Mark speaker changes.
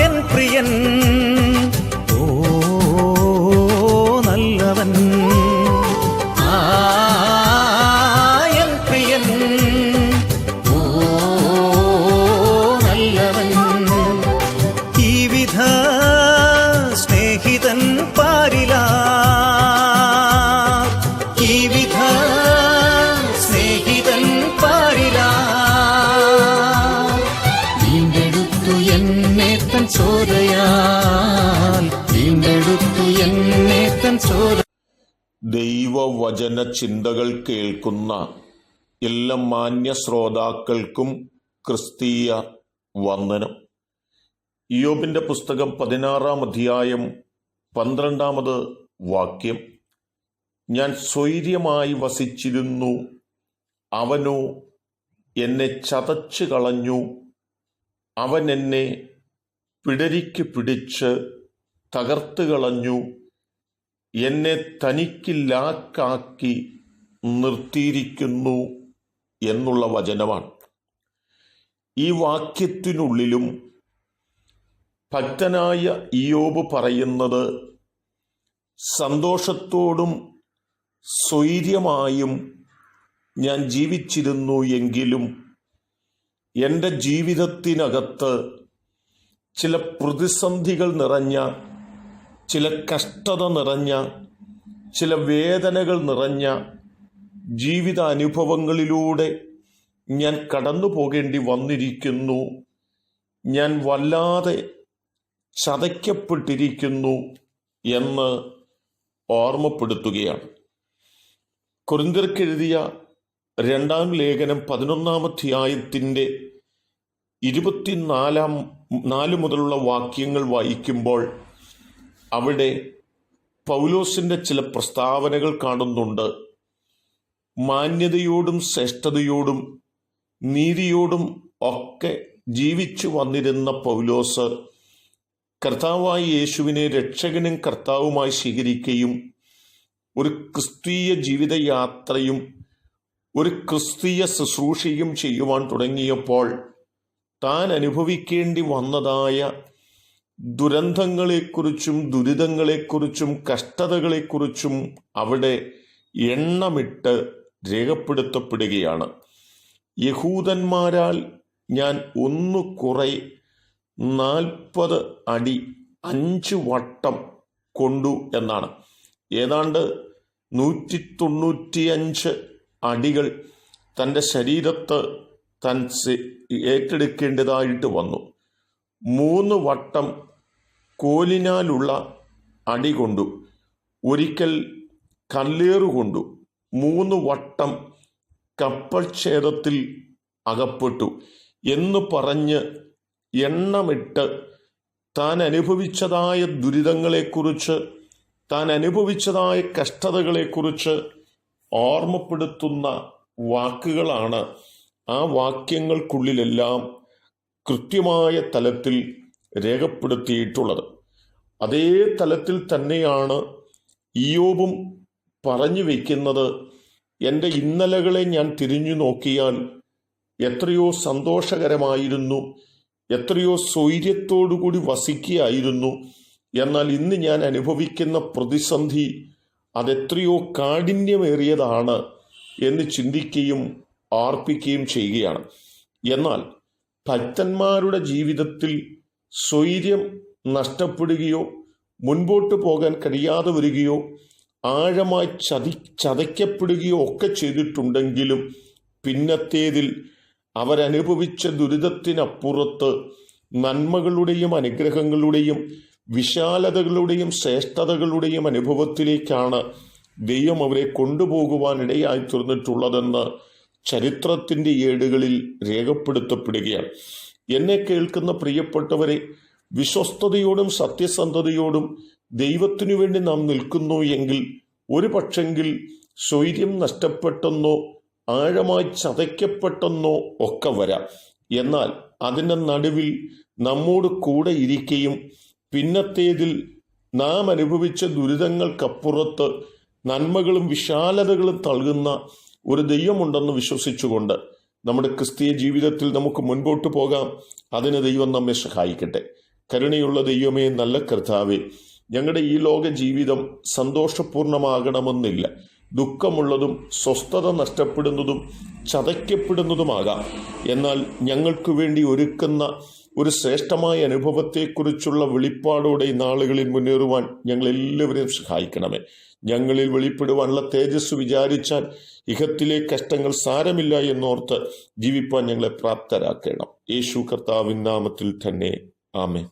Speaker 1: N പ്രിയൻ. ഓ നല്ലവൻ. N പ്രിയൻ. ഓ നല്ലവൻ. ഈ വിധ
Speaker 2: ദൈവവചന ചിന്തകൾ കേൾക്കുന്ന എല്ലാ മാന്യ ശ്രോതാക്കൾക്കും ക്രിസ്തീയ വന്ദനം. യോബിന്റെ പുസ്തകം പതിനാറാം അധ്യായം പന്ത്രണ്ടാമത് വാക്യം. ഞാൻ സ്വൈര്യമായി വസിച്ചിരുന്നു അവനോ എന്നെ ചതച്ചു കളഞ്ഞു അവൻ എന്നെ പിടരിക്ക് പിടിച്ച് തകർത്ത് കളഞ്ഞു എന്നെ തനിക്കില്ലാക്കാക്കി നിർത്തിയിരിക്കുന്നു എന്നുള്ള വചനമാണ്. ഈ വാക്യത്തിനുള്ളിലും ഭക്തനായ ഇയോബ് പറയുന്നത് സന്തോഷത്തോടും സ്വൈര്യമായും ഞാൻ ജീവിച്ചിരുന്നു എങ്കിലും എന്റെ ജീവിതത്തിനകത്ത് ചില പ്രതിസന്ധികൾ നിറഞ്ഞ ചില കഷ്ടത നിറഞ്ഞ ചില വേദനകൾ നിറഞ്ഞ ജീവിത അനുഭവങ്ങളിലൂടെ ഞാൻ കടന്നു പോകേണ്ടി വന്നിരിക്കുന്നു. ഞാൻ വല്ലാതെ ചതയ്ക്കപ്പെട്ടിരിക്കുന്നു എന്ന് ഓർമ്മപ്പെടുത്തുകയാണ്. കുറിന്തിർക്കെഴുതിയ രണ്ടാം ലേഖനം പതിനൊന്നാം അധ്യായത്തിന്റെ ഇരുപത്തിനാലാം നാല് മുതലുള്ള വാക്യങ്ങൾ വായിക്കുമ്പോൾ അവിടെ പൗലോസിന്റെ ചില പ്രസ്താവനകൾ കാണുന്നുണ്ട്. മാന്യതയോടും ശ്രേഷ്ഠതയോടും നീതിയോടും ഒക്കെ ജീവിച്ചു വന്നിരുന്ന പൗലോസ് കർത്താവായ യേശുവിനെ രക്ഷകനും കർത്താവുമായി സ്വീകരിക്കുകയും ഒരു ക്രിസ്തീയ ജീവിതയാത്രയും ഒരു ക്രിസ്തീയ ശുശ്രൂഷയും ചെയ്യുവാൻ തുടങ്ങിയപ്പോൾ താൻ അനുഭവിക്കേണ്ടി വന്നതായ ദുരന്തങ്ങളെക്കുറിച്ചും ദുരിതങ്ങളെക്കുറിച്ചും കഷ്ടതകളെക്കുറിച്ചും അവിടെ എണ്ണമിട്ട് രേഖപ്പെടുത്തപ്പെടുകയാണ്. യഹൂദന്മാരാൽ ഞാൻ ഒന്ന് കുറെ നാൽപ്പത് അടി അഞ്ച് വട്ടം കൊണ്ടു എന്നാണ്. ഏതാണ്ട് നൂറ്റി തൊണ്ണൂറ്റിയഞ്ച് അടികൾ തന്റെ ശരീരത്ത് താൻ ഏറ്റെടുക്കേണ്ടതായിട്ട് വന്നു. മൂന്ന് വട്ടം കോലിനാലുള്ള അടി കൊണ്ടു. ഒരിക്കൽ കല്ലേറുകൊണ്ടു മൂന്ന് വട്ടം കപ്പൽ ഛേദത്തിൽ അകപ്പെട്ടു എന്ന് പറഞ്ഞ് എണ്ണമിട്ട് താൻ അനുഭവിച്ചതായ ദുരിതങ്ങളെക്കുറിച്ച് താൻ അനുഭവിച്ചതായ കഷ്ടതകളെക്കുറിച്ച് ഓർമ്മപ്പെടുത്തുന്ന വാക്കുകളാണ് ആ വാക്യങ്ങൾക്കുള്ളിലെല്ലാം കൃത്യമായ തലത്തിൽ രേഖപ്പെടുത്തിയിട്ടുള്ളത്. അതേ തലത്തിൽ തന്നെയാണ് ഇയോബും പറഞ്ഞു വയ്ക്കുന്നത് എന്റെ ഇന്നലകളെ ഞാൻ തിരിഞ്ഞു നോക്കിയാൽ എത്രയോ സന്തോഷകരമായിരുന്നു എത്രയോ സ്വൈര്യത്തോടുകൂടി വസിക്കുകയായിരുന്നു. എന്നാൽ ഇന്ന് ഞാൻ അനുഭവിക്കുന്ന പ്രതിസന്ധി അതെത്രയോ കാഠിന്യമേറിയതാണ് എന്ന് ചിന്തിക്കുകയും ആർപ്പിക്കുകയും ചെയ്യുകയാണ്. എന്നാൽ ഭക്തന്മാരുടെ ജീവിതത്തിൽ സ്വൈര്യം നഷ്ടപ്പെടുകയോ മുൻപോട്ട് പോകാൻ കഴിയാതെ വരികയോ ആഴമായി ചതി ചതയ്ക്കപ്പെടുകയോ ഒക്കെ ചെയ്തിട്ടുണ്ടെങ്കിലും പിന്നത്തേതിൽ അവരനുഭവിച്ച ദുരിതത്തിനപ്പുറത്ത് നന്മകളുടെയും അനുഗ്രഹങ്ങളുടെയും വിശാലതകളുടെയും ശ്രേഷ്ഠതകളുടെയും അനുഭവത്തിലേക്കാണ് ദൈവം അവരെ കൊണ്ടുപോകുവാൻ ഇടയായി തീർന്നിട്ടുള്ളതെന്ന് ചരിത്രത്തിന്റെ ഏടുകളിൽ രേഖപ്പെടുത്തപ്പെടുകയാണ്. എന്നെ കേൾക്കുന്ന പ്രിയപ്പെട്ടവരെ വിശ്വസ്തയോടും സത്യസന്ധതയോടും ദൈവത്തിനു വേണ്ടി നാം നിൽക്കുന്നു എങ്കിൽ ഒരു പക്ഷെങ്കിൽ സ്വൈര്യം നഷ്ടപ്പെട്ടെന്നോ ആഴമായി ചതയ്ക്കപ്പെട്ടെന്നോ ഒക്കെ വരാം. എന്നാൽ അതിന്റെ നടുവിൽ നമ്മോട് കൂടെ ഇരിക്കുകയും പിന്നത്തേതിൽ നാം അനുഭവിച്ച ദുരിതങ്ങൾക്കപ്പുറത്ത് നന്മകളും വിശാലതകളും നൽകുന്ന ഒരു ദൈവമുണ്ടെന്ന് വിശ്വസിച്ചുകൊണ്ട് നമ്മുടെ ക്രിസ്തീയ ജീവിതത്തിൽ നമുക്ക് മുൻപോട്ട് പോകാം. അതിന് ദൈവം നമ്മെ സഹായിക്കട്ടെ. കരുണയുള്ള ദൈവമേ നല്ല കർത്താവേ ഞങ്ങളുടെ ഈ ലോക ജീവിതം സന്തോഷപൂർണമാകണമെന്നില്ല. ദുഃഖമുള്ളതും സ്വസ്ഥത നഷ്ടപ്പെടുന്നതും ചതയ്ക്കപ്പെടുന്നതുമാകാം. എന്നാൽ ഞങ്ങൾക്ക് വേണ്ടി ഒരുക്കുന്ന ഒരു ശ്രേഷ്ഠമായ അനുഭവത്തെക്കുറിച്ചുള്ള വെളിപ്പാടോടെ ഈ നാളുകളിൽ മുന്നേറുവാൻ ഞങ്ങൾ എല്ലാവരെയും സഹായിക്കണമേ. ഞങ്ങളിൽ വെളിപ്പെടുവാനുള്ള തേജസ് വിചാരിച്ചാൽ ഇഹത്തിലെ കഷ്ടങ്ങൾ സാരമില്ല എന്നോർത്ത് ജീവിപ്പാൻ ഞങ്ങളെ പ്രാപ്തരാക്കണം. യേശു കർത്താവിൻ നാമത്തിൽ തന്നെ. ആമേ